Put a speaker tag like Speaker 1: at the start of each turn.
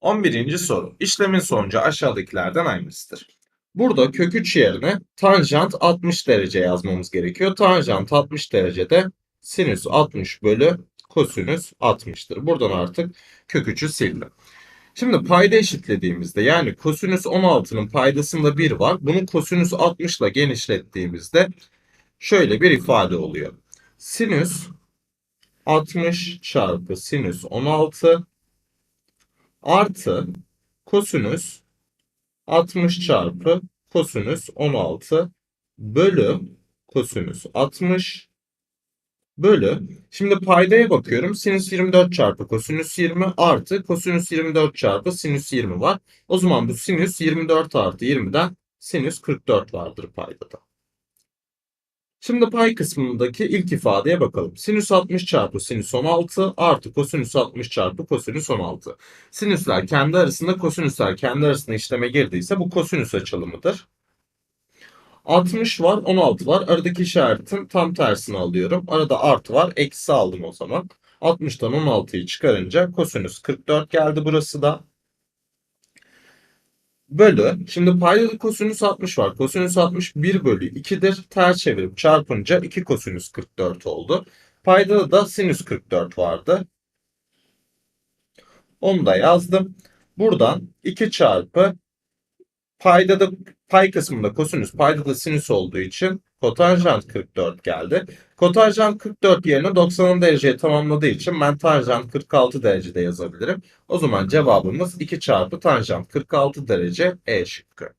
Speaker 1: 11. soru. İşlemin sonucu aşağıdakilerden hangisidir? Burada kök 3 yerine tanjant 60 derece yazmamız gerekiyor. Tanjant 60 derecede sinüs 60 bölü kosinüs 60'tır. Buradan artık kök 3'ü sildim. Şimdi payda eşitlediğimizde yani kosinüs 16'nın paydasında 1 var. Bunu kosinüs 60 ile genişlettiğimizde şöyle bir ifade oluyor. Sinüs 60 çarpı sinüs 16 artı kosinüs 60 çarpı kosinüs 16 bölü kosinüs 60 bölü. Şimdi paydaya bakıyorum. Sinüs 24 çarpı kosinüs 20 artı kosinüs 24 çarpı sinüs 20 var. O zaman bu sinüs 24 artı 20'den sinüs 44 vardır paydada. Şimdi pay kısmındaki ilk ifadeye bakalım. Sinüs 60 çarpı sinüs 16 artı kosinüs 60 çarpı kosinüs 16. Sinüsler kendi arasında, kosinüsler kendi arasında işleme girdiyse bu kosinüs açılımıdır. 60 var, 16 var. Aradaki işaretin tam tersini alıyorum. Arada artı var, eksi aldım o zaman. 60'tan 16'yı çıkarınca kosinüs 44 geldi burası da. Bölü. Şimdi paydada kosinüs 60 var. Kosinüs 60 1 bölü 2'dir. Ters çevirip çarpınca 2 kosinüs 44 oldu. Paydada da sinüs 44 vardı. Onu da yazdım. Buradan 2 çarpı paydada pay kısmında kosinüs paydada sinüs olduğu için kotanjant 44 geldi. Kotanjant 44 yerine 90 dereceye tamamladığı için ben tanjant 46 derecede yazabilirim. O zaman cevabımız 2 çarpı tanjant 46 derece E şıkkı.